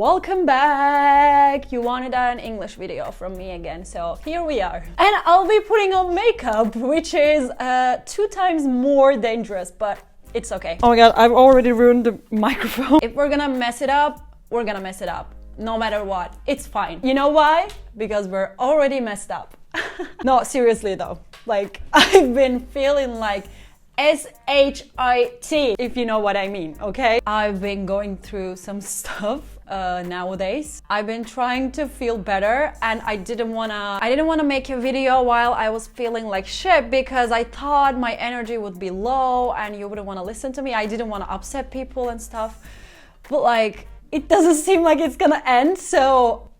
welcome back! You wanted an English video from me again, so here we are. And I'll be putting on makeup, which is uh, two times more dangerous, but it's okay. Oh my god, I've already ruined the microphone. If we're gonna mess it up, we're gonna mess it up. No matter what, it's fine. You know why? Because we're already messed up. no, seriously though. Like, I've been feeling like S H I T, if you know what I mean, okay? I've been going through some stuff uh, nowadays. I've been trying to feel better and I didn't wanna I didn't wanna make a video while I was feeling like shit because I thought my energy would be low and you wouldn't wanna listen to me. I didn't wanna upset people and stuff. But like it doesn't seem like it's gonna end, so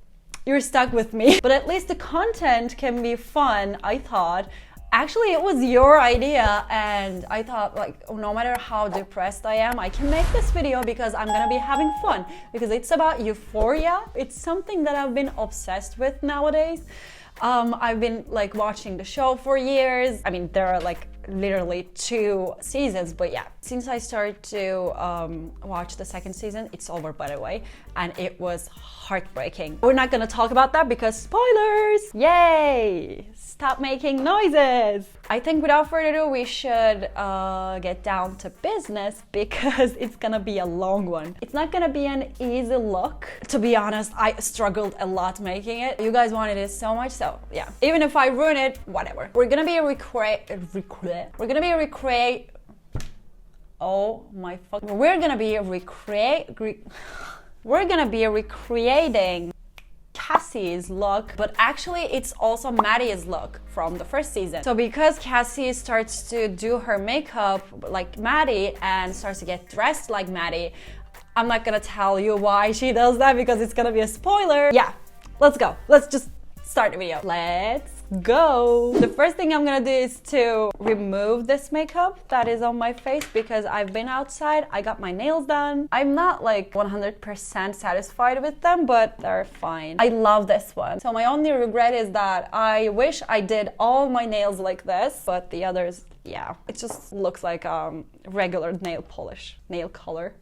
you're stuck with me. But at least the content can be fun, I thought actually it was your idea and i thought like no matter how depressed i am i can make this video because i'm gonna be having fun. Because it's about euphoria. It's something that i've been obsessed with nowadays. Um, i've been like watching the show for years. I mean there are like literally two seasons but yeah. Since i started to um, watch the second season it's over by the way and it was heartbreaking. We're not gonna talk about that because spoilers! Yay! Stop making noises. I think without further ado, we should uh, get down to business because it's gonna be a long one. It's not gonna be an easy look. To be honest, I struggled a lot making it. You guys wanted it so much, so yeah. Even if I ruin it, whatever. We're gonna be recreate, recreate. We're gonna be recreate. Oh my fuck. We're gonna be recreate. Re- we're gonna be recreating Cassie's look, but actually it's also Maddie's look from the first season. So because Cassie starts to do her makeup like Maddie and starts to get dressed like Maddie, I'm not gonna tell you why she does that because it's gonna be a spoiler. Yeah, let's go. Let's just start the video. Let's go. The first thing I'm gonna do is to remove this makeup that is on my face because I've been outside, I got my nails done. I'm not like 100% satisfied with them, but they're fine. I love this one. So my only regret is that I wish I did all my nails like this, but the others, yeah, it just looks like um, regular nail polish, nail color.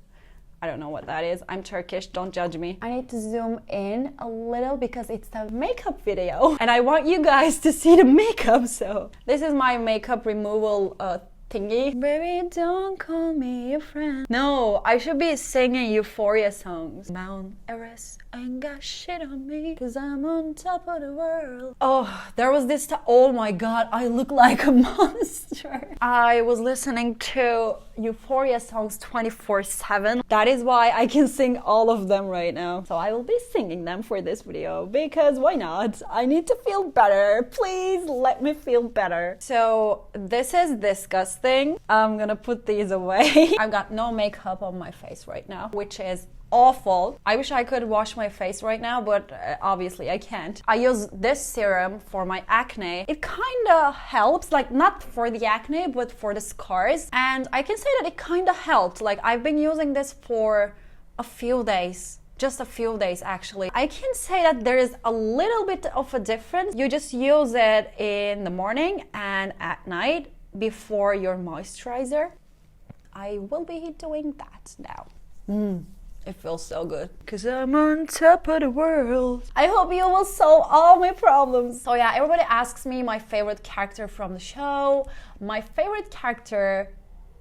I don't know what that is. I'm Turkish, don't judge me. I need to zoom in a little because it's the makeup video and I want you guys to see the makeup. So this is my makeup removal uh, thingy. Baby, don't call me your friend. No, I should be singing Euphoria songs. Mount Everest ain't got shit on me, cause I'm on top of the world. Oh, there was this. Oh my god, I look like a monster. I was listening to Euphoria songs 24 7. That is why I can sing all of them right now. So I will be singing them for this video because why not? I need to feel better. Please let me feel better. So this is disgusting. I'm gonna put these away. I've got no makeup on my face right now, which is awful. I wish I could wash my face right now, but uh, obviously I can't. I use this serum for my acne. It kind of helps, like not for the acne, but for the scars. And I can say that it kind of helped. Like I've been using this for a few days just a few days actually. I can say that there is a little bit of a difference. You just use it in the morning and at night before your moisturizer. I will be doing that now. Mm. It feels so good. Cause I'm on top of the world. I hope you will solve all my problems. So yeah, everybody asks me my favorite character from the show. My favorite character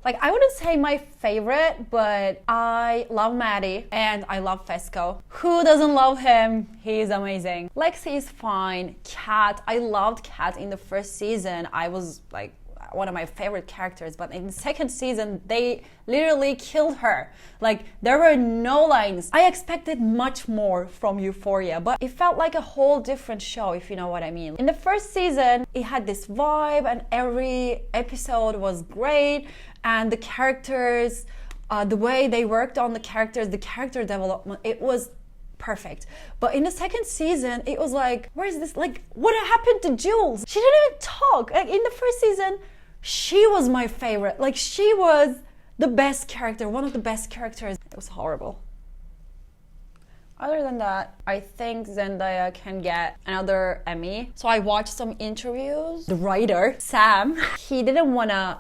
like I wouldn't say my favorite, but I love Maddie and I love Fesco. Who doesn't love him? He's amazing. Lexi is fine. Cat, I loved Cat in the first season. I was like one of my favorite characters, but in the second season, they literally killed her. Like, there were no lines. I expected much more from Euphoria, but it felt like a whole different show, if you know what I mean. In the first season, it had this vibe, and every episode was great, and the characters, uh, the way they worked on the characters, the character development, it was perfect. But in the second season, it was like, where is this? Like, what happened to Jules? She didn't even talk. Like, in the first season, she was my favorite. Like she was the best character, one of the best characters. It was horrible. Other than that, I think Zendaya can get another Emmy. So I watched some interviews. The writer, Sam, he didn't want to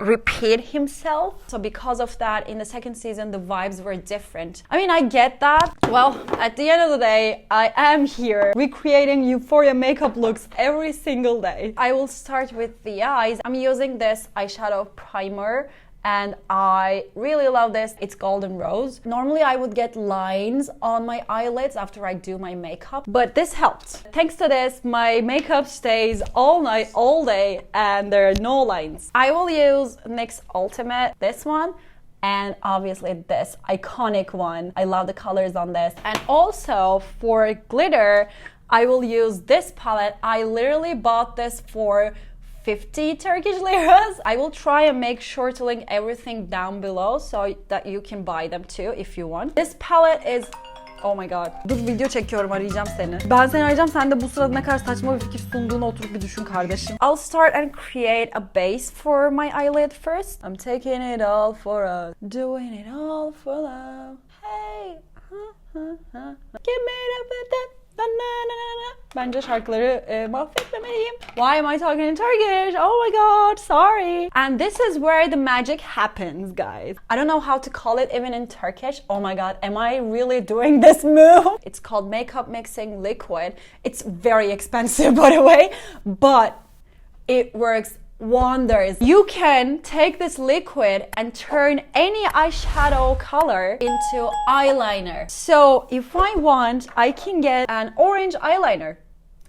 repeat himself. So because of that, in the second season, the vibes were different. I mean, I get that. Well, at the end of the day, I am here recreating Euphoria makeup looks every single day. I will start with the eyes. I'm using this eyeshadow primer and I really love this. It's golden rose. Normally I would get lines on my eyelids after I do my makeup, but this helped. Thanks to this, my makeup stays all night, all day, and there are no lines. I will use NYX Ultimate, this one, and obviously this iconic one. I love the colors on this. And also for glitter, I will use this palette. I literally bought this for 50 Turkish liras. I will try and make sure to link everything down below so that you can buy them too if you want. This palette is Oh my god. Dur video çekiyorum arayacağım seni. Ben seni arayacağım sen de bu sırada ne kadar saçma bir fikir sunduğunu oturup bir düşün kardeşim. I'll start and create a base for my eyelid first. I'm taking it all for us. Doing it all for love. Hey. Give me Bence şarkıları e, mahvetmemeliyim. Why am I talking in Turkish? Oh my god, sorry. And this is where the magic happens, guys. I don't know how to call it even in Turkish. Oh my god, am I really doing this move? It's called makeup mixing liquid. It's very expensive, by the way, but it works wonders. You can take this liquid and turn any eyeshadow color into eyeliner. So if I want, I can get an orange eyeliner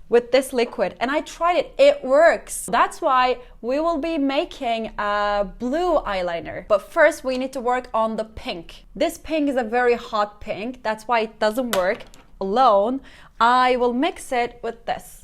with this liquid and I tried it. It works. That's why we will be making a blue eyeliner. But first we need to work on the pink. This pink is a very hot pink. That's why it doesn't work alone. I will mix it with this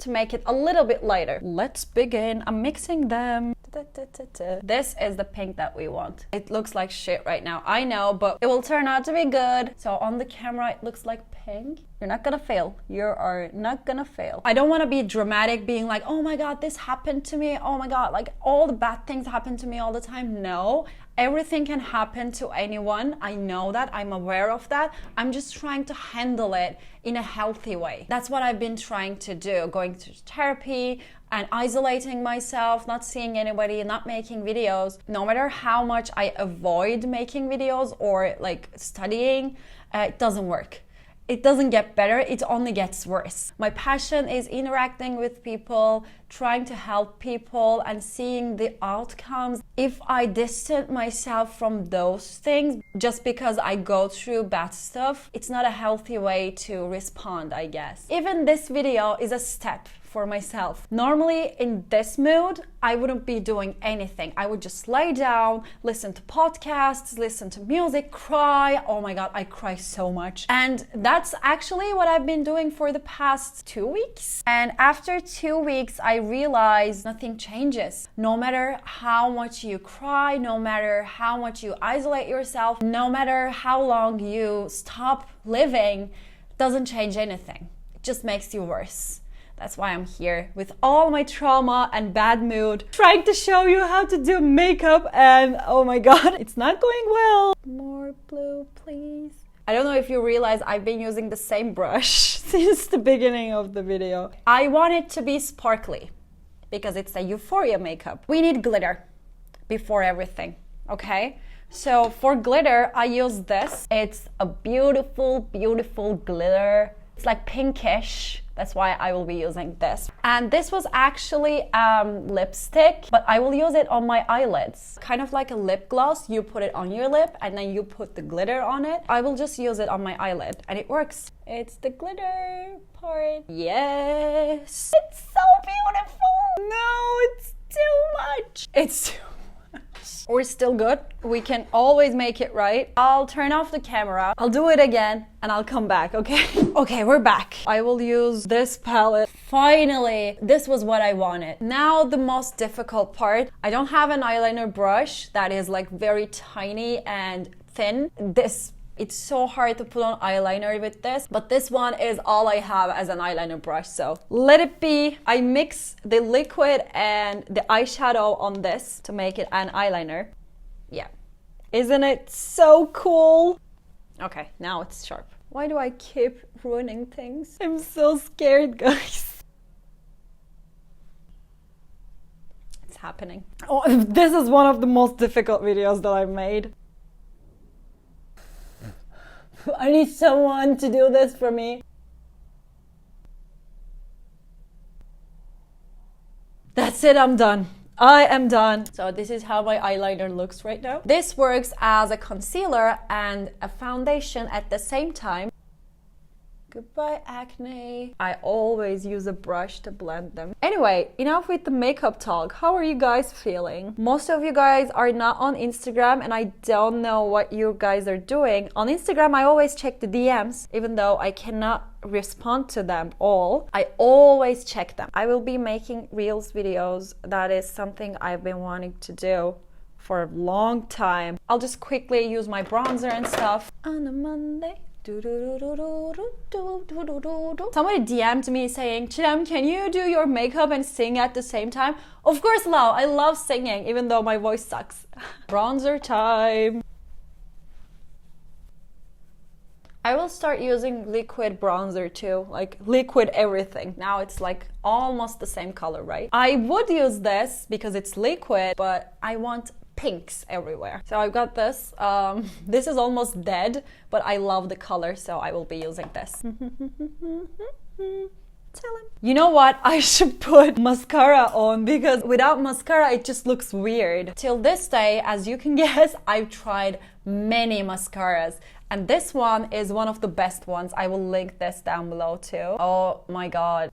to make it a little bit lighter. Let's begin. I'm mixing them. This is the pink that we want. It looks like shit right now. I know, but it will turn out to be good. So on the camera, it looks like pink. You're not gonna fail. You are not gonna fail. I don't wanna be dramatic, being like, oh my god, this happened to me. Oh my god, like all the bad things happen to me all the time. No, everything can happen to anyone. I know that. I'm aware of that. I'm just trying to handle it in a healthy way. That's what I've been trying to do, going to therapy and isolating myself, not seeing anybody, not making videos. No matter how much I avoid making videos or like studying, uh, it doesn't work it doesn't get better, it only gets worse. My passion is interacting with people, trying to help people, and seeing the outcomes. If I distance myself from those things just because I go through bad stuff, it's not a healthy way to respond, I guess. Even this video is a step for myself. Normally, in this mood, I wouldn't be doing anything. I would just lay down, listen to podcasts, listen to music, cry. Oh my god, I cry so much. And that's actually what I've been doing for the past two weeks. And after two weeks, I realized nothing changes. No matter how much you cry, no matter how much you isolate yourself, no matter how long you stop living, doesn't change anything. It just makes you worse. That's why I'm here with all my trauma and bad mood, trying to show you how to do makeup and oh my god, it's not going well. More blue, please. I don't know if you realize I've been using the same brush since the beginning of the video. I want it to be sparkly because it's a euphoria makeup. We need glitter before everything, okay? So for glitter, I use this. It's a beautiful, beautiful glitter. It's like pinkish that's why I will be using this. And this was actually um, lipstick, but I will use it on my eyelids. Kind of like a lip gloss. You put it on your lip and then you put the glitter on it. I will just use it on my eyelid and it works. It's the glitter part. Yes. It's so beautiful. No, it's too much. It's too we're still good. We can always make it right. I'll turn off the camera. I'll do it again and I'll come back, okay? okay, we're back. I will use this palette. Finally, this was what I wanted. Now the most difficult part. I don't have an eyeliner brush that is like very tiny and thin. This it's so hard to put on eyeliner with this, but this one is all I have as an eyeliner brush. So let it be. I mix the liquid and the eyeshadow on this to make it an eyeliner. Yeah. Isn't it so cool? Okay, now it's sharp. Why do I keep ruining things? I'm so scared, guys. It's happening. Oh, this is one of the most difficult videos that I've made. I need someone to do this for me. That's it, I'm done. I am done. So this is how my eyeliner looks right now. This works as a concealer and a foundation at the same time. Goodbye, acne. I always use a brush to blend them. Anyway, enough with the makeup talk. How are you guys feeling? Most of you guys are not on Instagram, and I don't know what you guys are doing. On Instagram, I always check the DMs, even though I cannot respond to them all. I always check them. I will be making Reels videos. That is something I've been wanting to do for a long time. I'll just quickly use my bronzer and stuff on a Monday. Somebody DM'd me saying, Chidam, can you do your makeup and sing at the same time? Of course, Lau. I love singing, even though my voice sucks. Bronzer time. I will start using liquid bronzer too, like liquid everything. Now it's like almost the same color, right? I would use this because it's liquid, but I want pinks everywhere. So I've got this. Um, this is almost dead, but I love the color, so I will be using this. You know what? I should put mascara on because without mascara it just looks weird. Till this day, as you can guess, I've tried many mascaras. And this one is one of the best ones. I will link this down below too. Oh my god.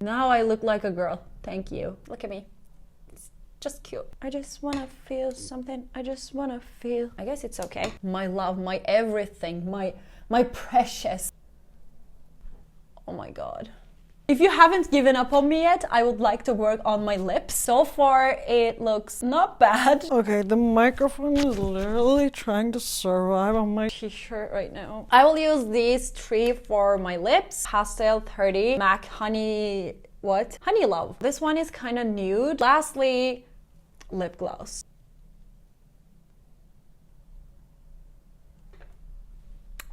Now I look like a girl. Thank you. Look at me just cute. I just wanna feel something. I just wanna feel. I guess it's okay. My love, my everything, my my precious. Oh my god. If you haven't given up on me yet, I would like to work on my lips. So far, it looks not bad. Okay, the microphone is literally trying to survive on my t-shirt right now. I will use these three for my lips. Pastel 30, MAC Honey what? Honey Love. This one is kind of nude. Lastly, lip gloss.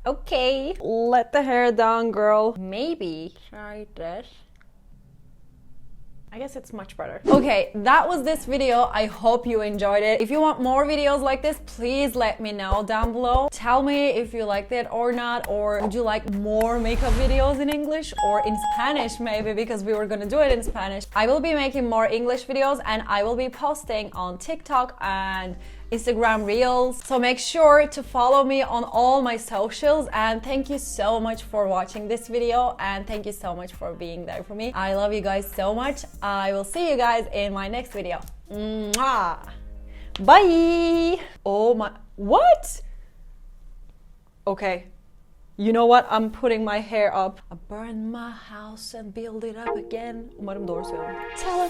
Okay, let the hair down, girl. Maybe try this. I guess it's much better. Okay, that was this video. I hope you enjoyed it. If you want more videos like this, please let me know down below. Tell me if you liked it or not, or would you like more makeup videos in English or in Spanish maybe because we were gonna do it in Spanish. I will be making more English videos and I will be posting on TikTok and Instagram Reels. So make sure to follow me on all my socials and thank you so much for watching this video and thank you so much for being there for me. I love you guys so much. I will see you guys in my next video. Mwah. Bye! Oh my, what? Okay. You know what? I'm putting my hair up. I burn my house and build it up again. Umarım doğru söylüyorum. Tell.